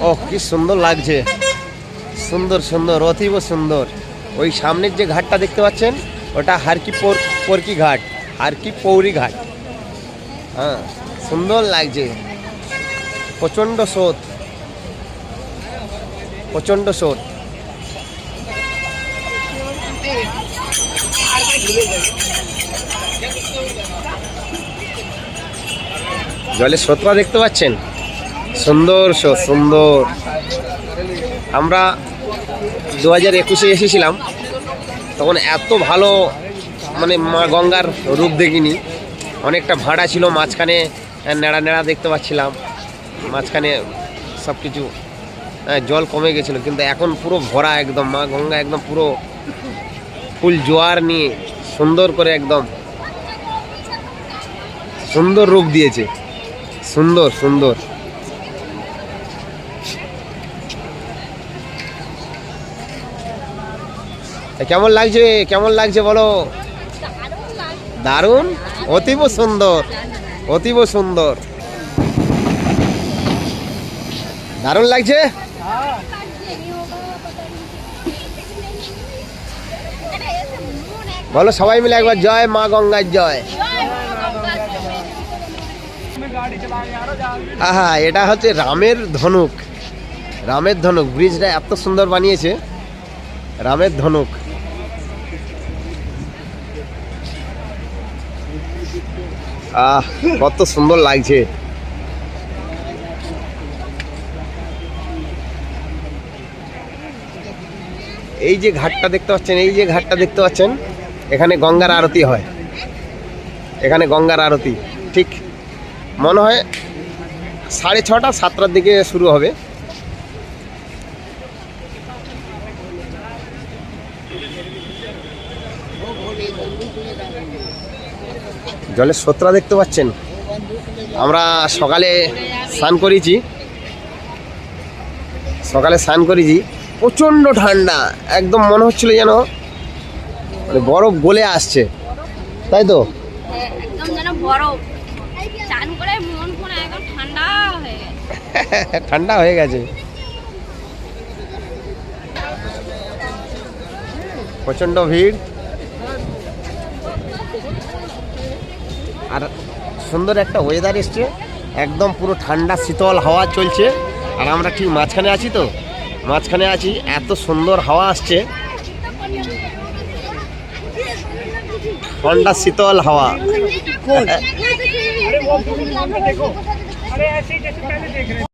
ও কি সুন্দর লাগছে। সুন্দর সুন্দর, অতীব সুন্দর। ওই সামনের যে ঘাটটা দেখতে পাচ্ছেন, ওটা হারকি পোর- পরকি ঘাট, হারকি পৌরি ঘাট। হ্যাঁ সুন্দর লাগছে। প্রচণ্ড স্রোত। প্রচণ্ড স্রোত। জলের স্রোতটা দেখতে পাচ্ছেন? সুন্দর স্রোত সুন্দর। আমরা দু হাজার একুশে এসেছিলাম, তখন এত ভালো মানে মা গঙ্গার রূপ দেখিনি। অনেকটা ভাড়া ছিল, মাঝখানে নেড়া নেড়া দেখতে পাচ্ছিলাম। মাঝখানে সব কিছু জল কমে গেছিল, কিন্তু এখন পুরো ভরা একদম, মা গঙ্গা একদম পুরো ফুল জোয়ার নিয়ে সুন্দর করে একদম সুন্দর রূপ দিয়েছে। সুন্দর সুন্দর। কেমন লাগছে? কেমন লাগছে বলো? দারুণ? অতীব সুন্দর। অতীব সুন্দর। দারুণ লাগছে? বলো সবাই মিলে একবার জয় মা গঙ্গার জয়। আহা, এটা হচ্ছে রামের ধনুক। রামের ধনুক, ব্রিজটা এত সুন্দর বানিয়েছে। রামের ধনুক। আহ, কত সুন্দর লাগছে। এই যে ঘাটটা দেখতে পাচ্ছেন, এই যে ঘাটটা দেখতে পাচ্ছেন, এখানে গঙ্গার আরতি হয়। এখানে গঙ্গার আরতি, ঠিক। মনে হয় সাড়ে ছটা, সাতটার দিকে শুরু হবে। জলের স্রোতরা দেখতে পাচ্ছেন? আমরা সকালে স্নান করেছি। সকালে স্নান করেছি। প্রচণ্ড ঠান্ডা একদম মনে হচ্ছিল যেন মানে বরফ গলে আসছে। তাই তো? ঠান্ডা হয়ে গেছে ঠান্ডা হয়ে গেছে প্রচণ্ড ভিড় আর সুন্দর একটা ওয়েদার এসছে একদম পুরো ঠান্ডা শীতল হাওয়া চলছে আর আমরা ঠিক মাঝখানে আছি তো মাঝখানে আছি এত সুন্দর হাওয়া আসছে ঠান্ডা শীতল হাওয়া